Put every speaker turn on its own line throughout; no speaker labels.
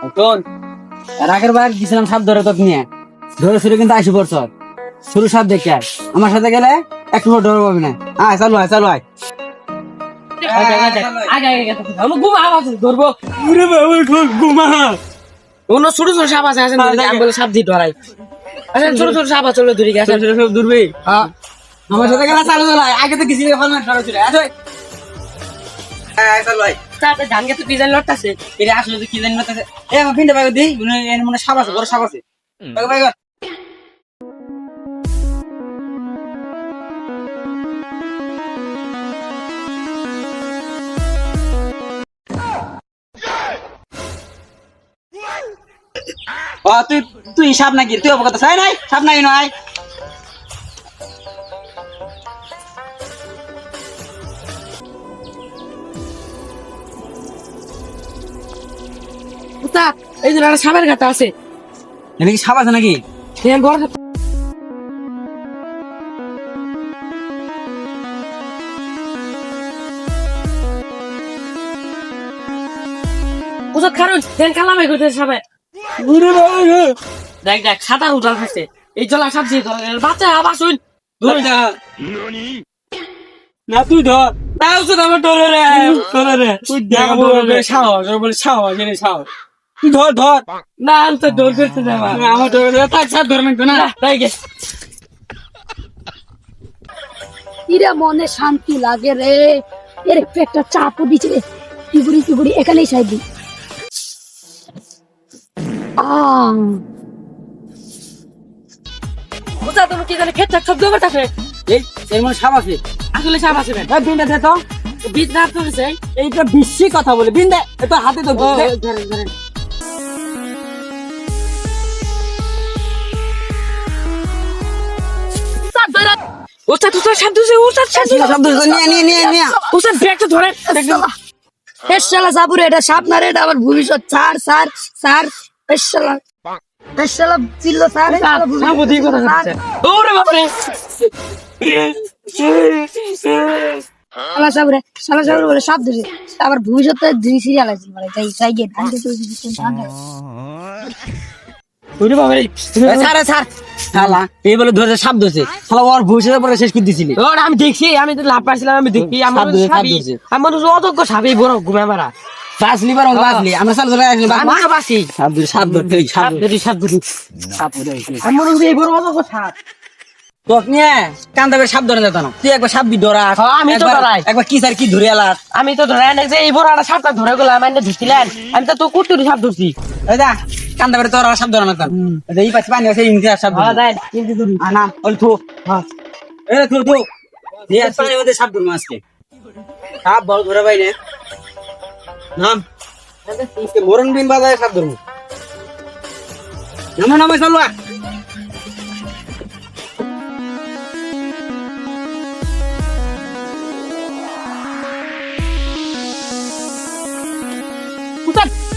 শোন এর আগের বার গেছিলাম সাপ ধরে তোকে নিয়ে ধরে শুরু কিন্তু আইসি পড়ছ শুরু সাপ দেখে আয়। আমার সাথে গেলে একটু ডর পাবি না আয় চালু আয় চালু আয়
ছোট ছোট সাপ আছে সাপ দিয়ে ধরাই আসেন ছোট ছোট সাপ আছে ধরি
আমার সাথে গেলে চালু চালু আগে তো গেছিলি এখন ডর ছিল আয় আয় চালু আয়
তাতে ধান গেছে কি জানি লটকাছে
এটা আসলে কি জানি এ আমার পিনটা বাইক দিই মনে সাপ আছে বড় সাপ আছে। বাইক বাইক তুই তুই সাপ নাকি তুই অবগত চাই নাই সাপ নাই নয়।
এই যে একটা সাপের গাতা আছে।
এটা কি সাপ আছে নাকি?
কালামাই করতে দেখ দেখ এই জলা বাচ্চা আবার শুন।
ধরে না তুই ধর। না উচিত আমার ধরে রে ধরে রে। তুই দেখ বলে সাহস বলে সাহস এনে সাহস। তুই ধর ধর।
না আমি তো দৌড় করতে যাবা।
আমার ধরে রে তার সাথে ধরে নাকতো না।
তাই গেছে।
ইরে মনে শান্তি লাগে রে। এর একটা চাপও দিচ্ছে রে পিগুড়ি এখানেই সাইড
তুমি কি জানি খেতে শব্দ করতেছে।
এই এর মনে সাপ আছে।
আসলে সাপ আছে না
এই বিনটা দে তো। বিশ্রী কথা বলে। বিন দে এ তো হাতে তো দে।
ধরেন। দিছে
শব্দ হচ্ছে, নিয়ে নিয়ে নিয়ে নিয়ে।
উস্তাদ ব্যাগটা
এসালা সাবুরে এটা সাপ না রে এটা আমার ভবিষ্যৎ। স্যার স্যার স্যার এসালা এসালা চিল্লো স্যার
সাপ দিয়ে কথা। হচ্ছে ওরে
শালা শালা বলে সাপ ধরে আবার ভবিষ্যতে আছে মানে যাই যাই গে ধান খেতে হইছে, দিচ্ছেন, ধান খায়।
ওরে বাবারে
এ, ছাড় এ, শালা এই বলে ধরে সাপ ধরছে। শালা ওর ভবিষ্যতে পরে শেষ করে দিছিলি।
ওরে আমি দেখছি আমি তো লাভ পাইছিলাম আমি দেখি
সাপ
আমার
সাপ
সাপই
ধরেছে।
আমার অযোগ্য সাপই বড় ঘুমে মারা।
বাসলি বার বাসলি আমরা চাল ধরে আসলি
আমি তো বাসি।
সাপ ধরে সাপ ধরতে সাপ
সাপ
ধরে
সাপ ধরি।
সাপ ধরে
আমি এই বড় অযোগ্য সাপ।
তোক নিয়ে কান্দা করে সাপ ধরে যেত না তুই একবার সাপ দি ধরা।
আমি তো ধরাই।
একবার কি স্যার কি ধরে
আমি তো যে এই বড় একটা সাপটা ধরে গেলাম আমি ধরছিলেন। আমি তো তো কুটুরি সাপ ধরছি।
দা কান্দা বেড়ে তোর সাপ ধরা না এই পাশে পানি আছে আর সাপ
হ্যাঁ
আনা ওই থু। হ্যাঁ। এ থু থু। পানি মধ্যে সাপ ধরবো আজকে। সাপ বড় ধরে না। নাম। মরণ বিন বাজায় সাপ ধরবো নামো নামো চলো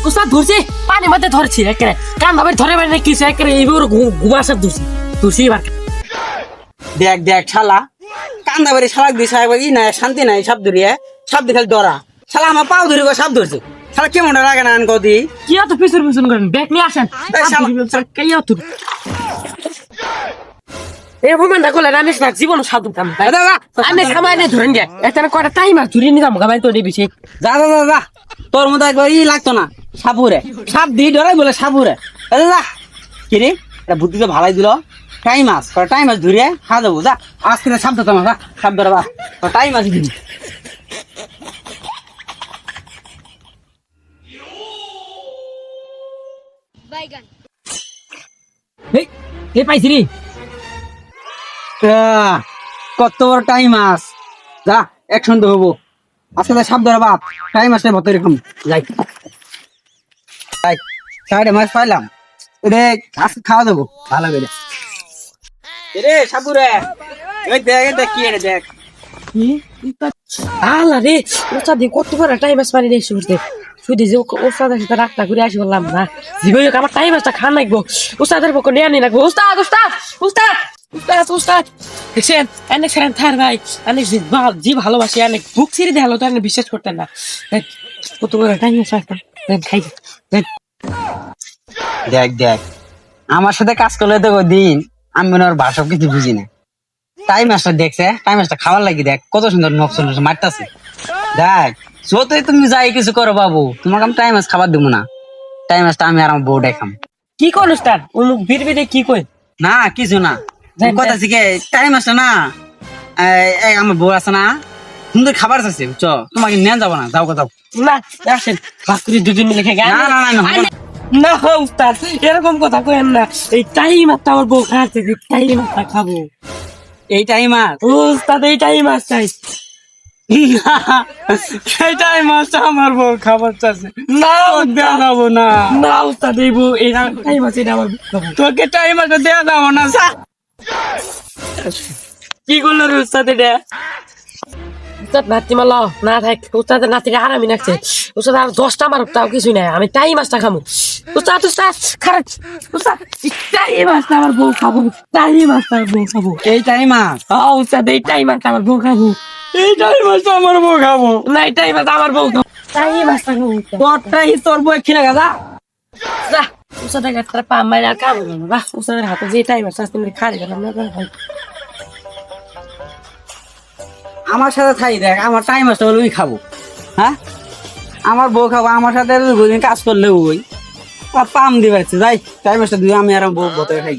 উস্তাদ ধরছি? পানি মধ্যে ধরছি একেবারে। কান ভাবে ধরে বেড়ে কিছু একেবারে এই বড় ঘুমা সাপ ধরছি। ধরছি এবার
দেখ দেখ শালা। কান্দা বাড়ি শালাক দিছে ই নাই শান্তি নাই সাপ ধরিয়ে সাপ দেখে ডরা শালা আমার পাও ধরি সাপ ধরছে। শালা কেমন লাগে না কদি
কি এত পিছন পিছন করেন? ব্যাগ নিয়ে আসেন।
এই
এত করলে আমি না জীবন সাধু কাম। আমি সামাই নিয়ে ধরেন গে। এখানে কয়টা টাইম আর ধরে নিলাম গাবাই তো
যা যা যা যা। তোর মতো একবার ই লাগতো না। সাপুরে। সাপ দি ডরাই বলে সাপুরে যা। কি এটা বুদ্ধি তো ভালাই দিল। টাইম মাছ টাইম মাছ ধরিয়ে খা দেবো যা। আজকে সাপ ধরতাম সাপ ধরা বা টাইম মাছ দিবি আহ, কত বড় টাইম মাছ যা একশন তো হব আজকে সাপ ধরা বাপ টাইম মাছ নেই এরকম যাই। মাছ পাইলাম। রে আজকে খাওয়া দেবো, ভালো করে। রে সাপুরে দেখ দেখ, কি দেখ।
রে দিয়ে কত টাইম করে আসি বললাম না। টাইম থার ভাই ভালোবাসি বিশ্বাস করতেন না। কত বড় টাইম আছে
দেখ দেখ। আমার সাথে কাজ করলে তো দিন আমি হয় ভাষা কিছু বুঝি না। টাইম মাসটা দেখছে টাইম মাসটা খাবার লাগি দেখ কত সুন্দর নকশল মারতাছে। দেখ যতই তুমি যাই কিছু করো বাবু তোমাকে আমি টাইম মাস খাবার দেবো না। টাইম মাসটা আমি আর আমার বউ দেখাম।
কি কোন উস্তাদ? উমুক বিড় বিড়ে কি কই?
না কিছু না। কথা শিখে টাইম মাসটা না এই আমার বউ আছে না সুন্দর খাবার আছে চ তোমাকে নিয়ে যাব না যাও যাও।
না আসেন। দুজন মিলে খেয়ে
না না না না হবে না।
না উস্তাদ এরকম কথা কইেন না। এই টাইম একটা আমার বউ খাচ্ছে টাইম একটা খাব।
এই টাইম আর
উস্তাদ এই টাইম চাই।
এই টাইম মাসটা আমার বউ খাবার চাচ্ছে
না
দেখাবো না
না উস্তাদ এই বউ এই টাইম আছে এটা আমার
তোকে টাইম মাসটা দেওয়া যাব না
কি করল উস্তাদ এটা? উস্তাদ নাতি মাল না থাক উস্তাদের নাতিটা আরামই লাগছে উস্তাদ আর দশটা মারুক তাও কিছু নাই আমি টাই মাছটা খামু। উস্তাদ উস্তাদ খারাপ। উস্তাদ টাই মাছটা আমার বউ খাব টাই মাছটা আমার বউ খাব।
এই টাইম আর
হ্যাঁ উস্তাদ এই টাই মাছটা আমার বউ খাব।
এই টাইম মাসটা আমার বউ খাব।
না এই টাই মাছটা আমার বউ খাব। টাই মাছটা খাব
তোরটাই তোর বউ খেলে গেছা
যা। উস্তাদের একটা পা মারি আর করব বাহ উস্তাদের হাতে যে টাই মাছ আসতে খালি গেলাম না ভাই
আমার সাথে থাই দেখ, আমার টাইম আসতে হলে ওই খাব। হ্যাঁ? আমার বউ খাব, আমার সাথে দুদিন কাজ করলে ওই। পাম দিবে যাই টাইম আসতে দুই আমি আর বউ বতরে খাই